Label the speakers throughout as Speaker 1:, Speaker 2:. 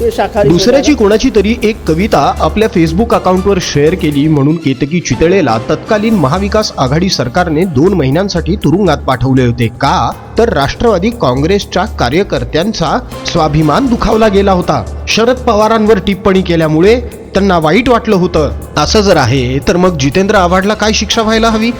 Speaker 1: ते शाकाहारी
Speaker 2: दुसऱ्याची कोणाची तरी एक कविता आपल्या फेसबुक अकाउंटवर शेअर केली म्हणून केतकी चितळेला तत्कालीन महाविकास आघाडी सरकारने दोन महिन्यांसाठी तुरुंगात पाठवले होते. का? तर राष्ट्रवादी काँग्रेसच्या कार्यकर्त्यांचा स्वाभिमान दुखावला गेला होता. शरद पवारांवर टिप्पणी केल्यामुळे त्यांना वाईट वाटलं होतं. असं जर आहे तर मग जितेंद्र आव्हाडला काय शिक्षा व्हायला हवी?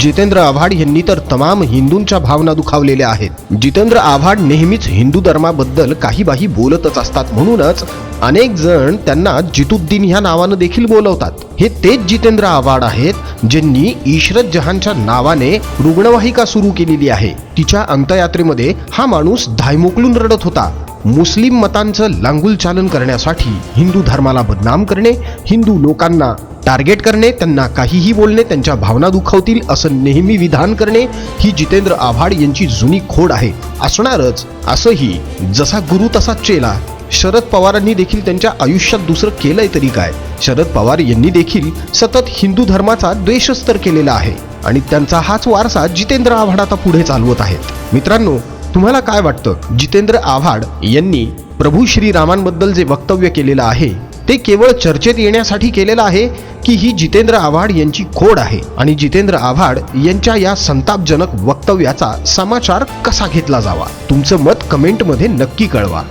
Speaker 2: जितेंद्र आव्हाड यांनी तर तमाम हिंदूंच्या भावना दुखावलेल्या आहेत. जितेंद्र आव्हाड नेहमीच हिंदू धर्माबद्दल काही बाही बोलतच असतात म्हणूनच अनेक जण त्यांना जितुद्दीन ह्या नावानं देखील बोलवतात. हे तेच जितेंद्र आव्हाड आहेत ज्यांनी इशरत जहानच्या नावाने रुग्णवाहिका सुरू केलेली आहे. तिच्या अंतयात्रेमध्ये हा माणूस धायमोकलून रडत होता. मुस्लिम मतांचं लांगुल चालन करण्यासाठी हिंदू धर्माला बदनाम करणे हिंदू लोकांना टार्गेट करणे त्यांना काहीही बोलणे त्यांच्या भावना दुखावतील असं नेहमी विधान करणे ही जितेंद्र आव्हाड यांची जुनी खोड आहे. असणारच असंही जसा गुरु तसा चेला. शरद पवारांनी देखील त्यांच्या आयुष्यात दुसरं केलंय तरी काय? शरद पवार यांनी देखील सतत हिंदू धर्माचा द्वेषस्तर केलेला आहे आणि त्यांचा हाच वारसा जितेंद्र आव्हाड आता पुढे चालवत आहेत. मित्रांनो तुम्हाला काय वाटतं? जितेंद्र आव्हाड यांनी प्रभू श्रीरामांबद्दल जे वक्तव्य केलेलं आहे ते केवळ चर्चेत येण्यासाठी केलेलं आहे की ही जितेंद्र आव्हाड यांची खोड आहे? आणि जितेंद्र आव्हाड यांच्या या संतापजनक वक्तव्याचा समाचार कसा घेतला जावा? तुमचं मत कमेंटमध्ये नक्की कळवा.